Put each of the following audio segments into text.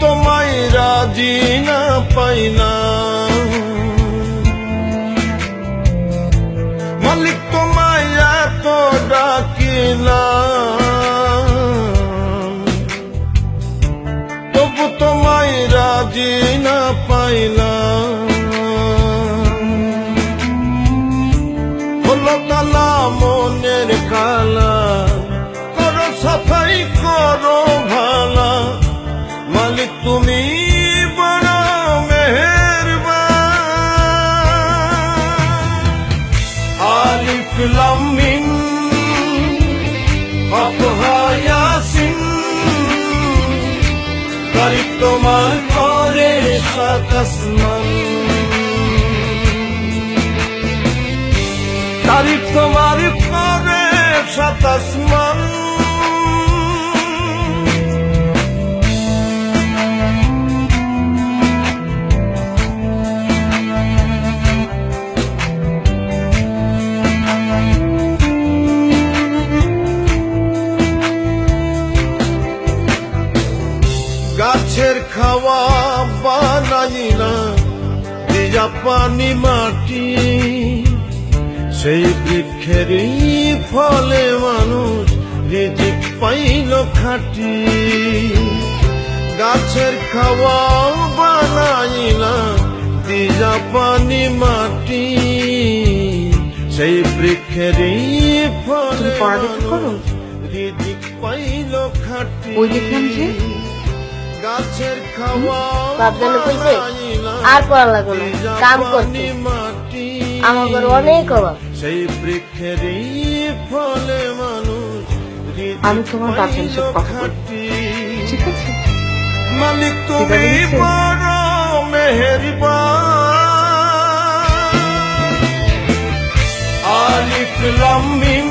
তোমায় রাজি না পাইলাম মালিক তোমায় এত ডাকিলাম তবু তোমায় রাজি না পাইলাম কফহা ইয়াসিন তারিখ তোমার করে সাত আসমান। তোমার গাছের খাওয়া বানাইলা দিয়া পানি মাটি। সেই বৃক্ষেরই ফলে মানুষ রিজিক পাইল খাটি। গাছের খাওয়া বানাইলা দিয়া পানি মাটি। সেই বৃক্ষেরই ফলে পড়ালেখা রিজিক পাইল খাটি। ওই দেখলাম যে। গাছের কইছে, আর পড়া লাগবে না, কাম করতে। আমার ঘরে অনেক অভাব। সেই বৃক্ষেরই ফলে মানুষ আমি তোমার বাচ্চার সাথে কথা। ঠিক আছে। মালিক তুমি বড় মেহেরবান। আলিফ লাম মিম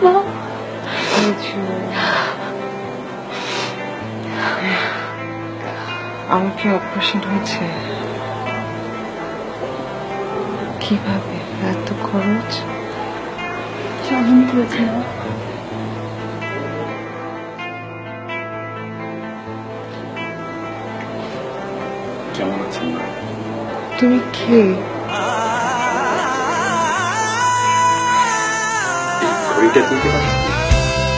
সাত আসমান আমার কি অপারেশন হয়েছে কীভাবে এত খরচ? কেমন করেছে না তুমি কে? তুলতে পারেন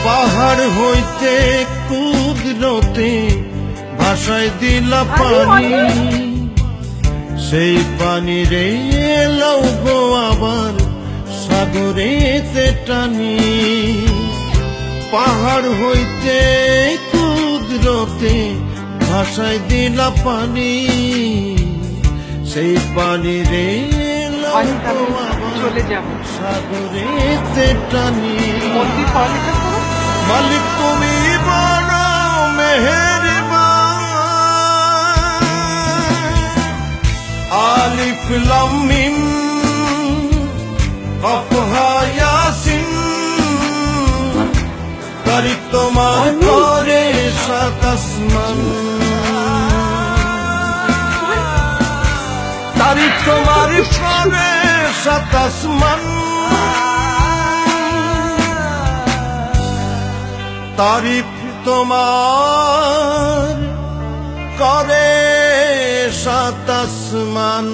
পাহাড় হইতে কুদরতে ভাষায় দিলা পানি। সেই পানি রে এলাও গো আবার সাগরেতে টানি। পাহাড় হইতে কুদরতে ভাষায় দিলা পানি। সেই পানি রে চলে যাব। সাগরেতে টানি। মন্দির পড়ালেখা করো। মালিক তুমি বড় মেহেরবান। আলিফ লাম মিম কফহা ইয়াসিন। তারিখ তোমার করে সাত আসমান। তারিখ তোমার করে সাত আসমান। তারিফ তোমার করে সাত আসমান।